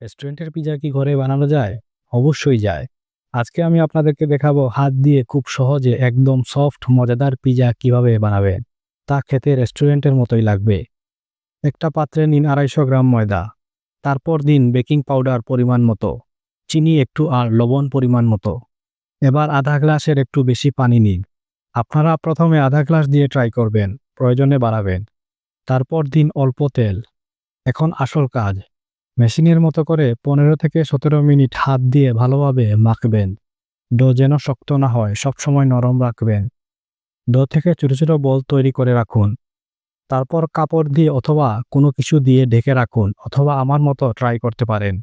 রেস্টুরেন্টের পিজা কি ঘরে বানানো যায়? অবশ্যই যায়। আজকে আমি আপনাদেরকে দেখাবো হাত দিয়ে খুব সহজে একদম সফট, মজাদার পিজা কীভাবে বানাবেন তা খেতে রেস্টুরেন্টের মতোই লাগবে। একটা পাত্রে নিন আড়াইশো গ্রাম ময়দা, তারপর দিন বেকিং পাউডার পরিমাণ মতো, চিনি একটু আর লবণ পরিমাণ মতো। এবার আধা গ্লাসের একটু বেশি পানি নিন। আপনারা প্রথমে আধা গ্লাস দিয়ে ট্রাই করবেন, প্রয়োজনে বাড়াবেন। তারপর দিন অল্প তেল। এখন আসল কাজ। মেশিনের মতো করে পনেরো থেকে সতেরো মিনিট হাত দিয়ে ভালোভাবে মাখবেন। ডো যেন শক্ত না হয়, সবসময় নরম রাখবেন। ডো থেকে ছোটো ছোটো বল তৈরি করে রাখুন। তারপর কাপড় দিয়ে অথবা কোনো কিছু দিয়ে ঢেকে রাখুন অথবা আমার মতো ট্রাই করতে পারেন।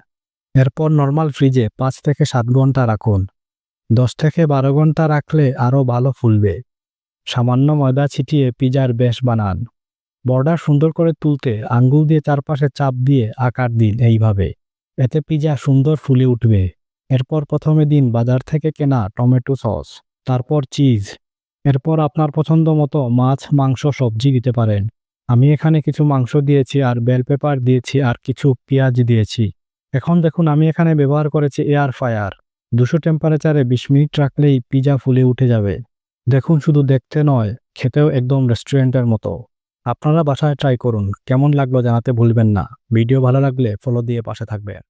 এরপর নর্মাল ফ্রিজে পাঁচ থেকে সাত ঘণ্টা রাখুন। দশ থেকে বারো ঘণ্টা রাখলে আরও ভালো ফুলবে। সামান্য ময়দা ছিটিয়ে পিজার বেশ বানান। বর্ডার সুন্দর করে তুলতে আঙ্গুল দিয়ে চারপাশে চাপ দিয়ে আকার দিন এইভাবে। এতে পিজা সুন্দর ফুলে উঠবে। এরপর প্রথমে দিন বাজার থেকে কেনা টমেটো সস, তারপর চিজ। এরপর আপনার পছন্দ মতো মাছ, মাংস, সবজি দিতে পারেন। আমি এখানে কিছু মাংস দিয়েছি আর বেল পেপার দিয়েছি আর কিছু পেঁয়াজ দিয়েছি। এখন দেখুন আমি এখানে ব্যবহার করেছি এয়ার ফায়ার দুশো টেম্পারেচারে বিশ মিনিট রাখলেই পিজা ফুলে উঠে যাবে। দেখুন শুধু দেখতে নয়, খেতেও একদম রেস্টুরেন্টের মতো। আপনারা বাসায় ট্রাই করুন। কেমন লাগল জানাতে ভুলবেন না। ভিডিও ভালো লাগলে ফলো দিয়ে পাশে থাকবেন।